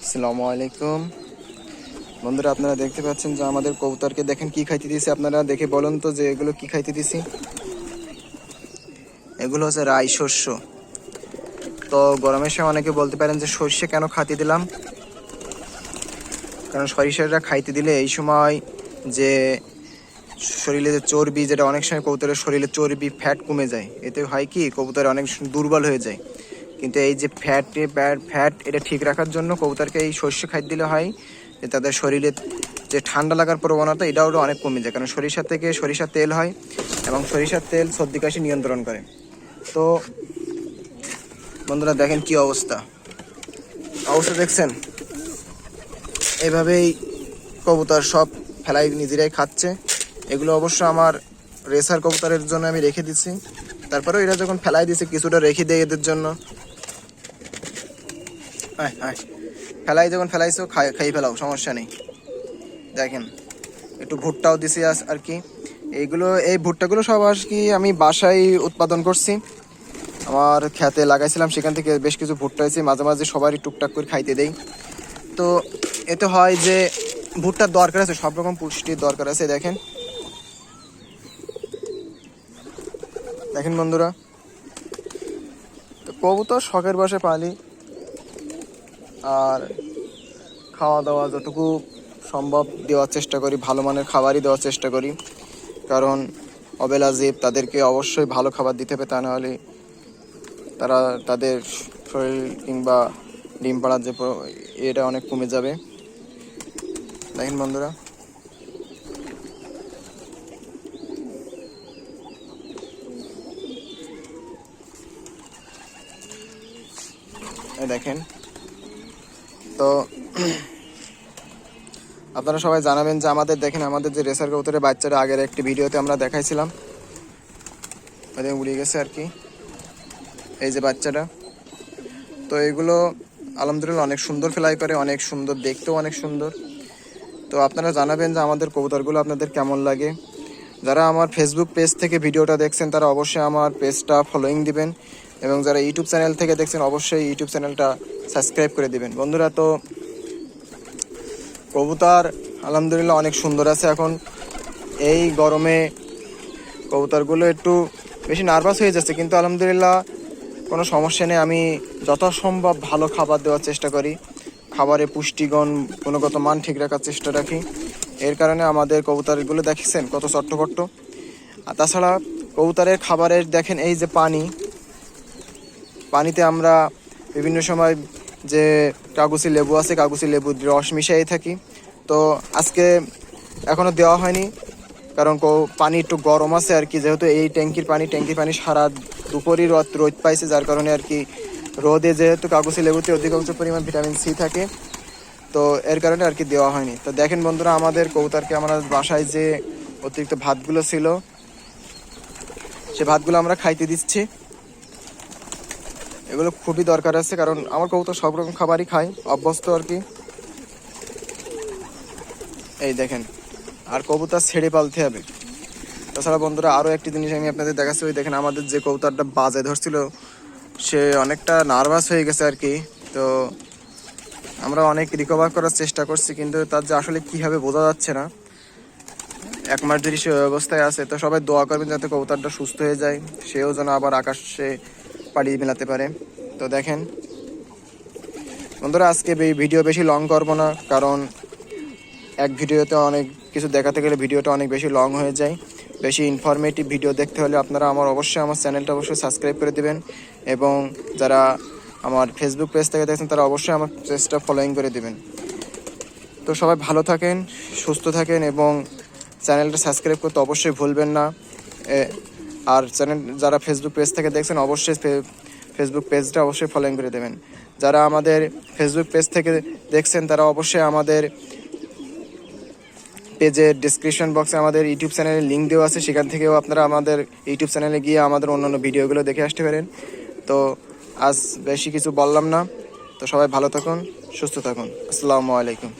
আসসালামু আলাইকুম। বন্ধুরা, আপনারা দেখতে পাচ্ছেন যে আমাদের কবুতরকে দেখেন কি খাইতে দিয়েছে। আপনারা দেখে বলুন তো যে এগুলো কি খাইতে দিছি এগুলো হচ্ছে রাই শস্য। তো গরমের সময় অনেকে বলতে পারেন যে সর্ষে কেন খাতে দিলাম? কারণ সরিষাটা খাইতে দিলে এই সময় যে শরীরে যে চর্বি, যেটা অনেক সময় কবুতরের শরীরে চর্বি ফ্যাট কমে যায়। এতে হয় কি? কবুতর অনেক দুর্বল হয়ে যায়। কিন্তু এই যে ফ্যাট ফ্যাট এটা ঠিক রাখার জন্য কবুতরকে এই শস্য খাদ্য দিলে হয়। যে তাদের শরীরে যে ঠান্ডা লাগার প্রবণতা, এটাও অনেক কমে যায়। কারণ সরিষা থেকে সরিষার তেল হয় এবং সরিষার তেল সর্দি কাশি নিয়ন্ত্রণ করে। তো বন্ধুরা, দেখেন কি অবস্থা। অবস্থা দেখছেন? এভাবেই কবুতর সব ফেলাই নিজেরাই খাচ্ছে। এগুলো অবশ্য আমার রেসার কবুতরের জন্য আমি রেখে দিচ্ছি তারপরেও এরা যখন ফেলাই দিছে, কিছুটা রেখে দেয় এদের জন্য। আয়, আয়। ফেলাই যখন ফেলাইছো খাই ফেলাও সমস্যা নেই। দেখেন একটু ভুট্টাও দিছি আস- আর কি। এইগুলো এই ভুট্টাগুলো সব আর কি আমি বাসায় উৎপাদন করছি। আমার খেতে লাগাইছিলাম সেখান থেকে বেশ কিছু ভুট্টা হয়েছে মাঝে মাঝে সবারই টুকটাক করে খাইতে দেই। তো এতে হয় যে ভুট্টার দরকার আছে সব রকম পুষ্টির দরকার আছে দেখেন। দেখেন বন্ধুরা। তো কবুতর শখের বসে পালি। আর খাওয়া দাওয়া যতটুকু সম্ভব দেওয়ার চেষ্টা করি, ভালো মানের খাবারই দেওয়ার চেষ্টা করি। কারণ অবেলা জীব তাদেরকে অবশ্যই ভালো খাবার দিতে হবে, তা নাহলে তারা তাদের শরীর কিংবা ডিম পাড়ার যে এটা অনেক কমে যাবে। দেখেন বন্ধুরা। দেখেন। তো, আপনারা সবাই জানাবেন যে আমাদের, দেখেন আমাদের যে রেসার কবুতরের বাচ্চারা আগের একটি ভিডিওতে আমরা দেখাইছিলাম। উড়ে গেছে আর কি। এই যে বাচ্চাটা। তো এগুলো আলহামদুলিল্লাহ অনেক সুন্দর ফ্লাই করে, অনেক সুন্দর, দেখতেও অনেক সুন্দর। তো আপনারা জানাবেন যে আমাদের কবুতরগুলো আপনাদের কেমন লাগে। যারা আমার ফেসবুক পেজ থেকে ভিডিওটা দেখছেন, তারা অবশ্যই আমার পেজটা ফলোয়িং দিবেন। এবং যারা ইউটিউব চ্যানেল থেকে দেখছেন, অবশ্যই ইউটিউব চ্যানেলটা সাবস্ক্রাইব করে দিবেন। বন্ধুরা, তো কবুতর আলহামদুলিল্লাহ অনেক সুন্দর আছে এখন। এই গরমে কবুতরগুলো একটু বেশি নার্ভাস হয়ে যাচ্ছে, কিন্তু আলহামদুলিল্লাহ কোনো সমস্যা নেই। আমি যথাসম্ভব ভালো খাবার দেওয়ার চেষ্টা করি। খাবারে পুষ্টিগণ, গুণগত মান ঠিক রাখার চেষ্টা রাখি। এর কারণে আমাদের কবুতরগুলো দেখেছেন কত চট্টপট্ট। আর তাছাড়া কবুতরের খাবারের দেখেন এই যে পানি পানিতে আমরা বিভিন্ন সময় যে কাগজি লেবু আছে কাগজি লেবুর রস মিশাই থাকি। তো আজকে এখনও দেওয়া হয়নি, কারণ কো- পানি একটু গরম আছে আর কি। যেহেতু এই ট্যাঙ্কির পানি ট্যাঙ্কির পানি সারা দুপুরই রোদ রোদ পাইছে, যার কারণে আর কি রোদে যেহেতু কাগজি লেবুতে অধিকাংশ পরিমাণ ভিটামিন সি থাকে, তো এর কারণে আর কি দেওয়া হয়নি। তো দেখেন বন্ধুরা, আমাদের কৌতারকে আমরা বাসায় যে অতিরিক্ত ভাতগুলো ছিল, সে ভাতগুলো আমরা খাইতে দিচ্ছি। এগুলো খুবই দরকার আছে, কারণ আমার কবুতর সব রকম খাবারই খায়, অভ্যস্ত আর কি। এই দেখেন, আর কবুতর ছেড়ে পালতে হবে। তাছাড়া বন্ধুরা আরও একটি জিনিস আমি আপনাদের দেখাচ্ছি, ওই দেখেন আমাদের যে কবুতরটা বাজে ধরছিল, সে অনেকটা নার্ভাস হয়ে গেছে আর কি। তো আমরা অনেক রিকভার করার চেষ্টা করছি, কিন্তু তার যে আসলে কীভাবে বোঝা যাচ্ছে না। এক মাস ধরে সে অবস্থায় আছে, তো সবাই দোয়া করবেন যাতে কবুতরটা সুস্থ হয়ে যায়, সেও যেন আবার আকাশে পাড়িয়ে মেলাতে পারে। তো দেখেন। বন্ধুরা, আজকে ভিডিও বেশি লং করব না, কারণ এক ভিডিওতে অনেক কিছু দেখাতে গেলে ভিডিওটা অনেক বেশি লং হয়ে যায়। বেশি ইনফরমেটিভ ভিডিও দেখতে হলে আপনারা আমার অবশ্যই আমার চ্যানেলটা অবশ্যই সাবস্ক্রাইব করে দেবেন এবং যারা আমার ফেসবুক পেজ থেকে দেখছেন, তারা অবশ্যই আমার পেজটা ফলোয়িং করে দেবেন। তো সবাই ভালো থাকেন, সুস্থ থাকেন এবং চ্যানেলটা সাবস্ক্রাইব করতে অবশ্যই ভুলবেন না। আর চ্যানেল যারা ফেসবুক পেজ থেকে দেখছেন, অবশ্যই ফেসবুক পেজটা অবশ্যই ফলোইং করে দেবেন। যারা আমাদের ফেসবুক পেজ থেকে দেখছেন, তারা অবশ্যই আমাদের পেজের ডিসক্রিপশন বক্সে আমাদের ইউটিউব চ্যানেলের লিঙ্ক দেওয়া আছে। সেখান থেকেও আপনারা আমাদের ইউটিউব চ্যানেলে গিয়ে আমাদের অন্যান্য ভিডিওগুলো দেখে আসতে পারেন। তো আজ বেশি কিছু বললাম না। তো সবাই ভালো থাকুন, সুস্থ থাকুন। আসসালামু আলাইকুম।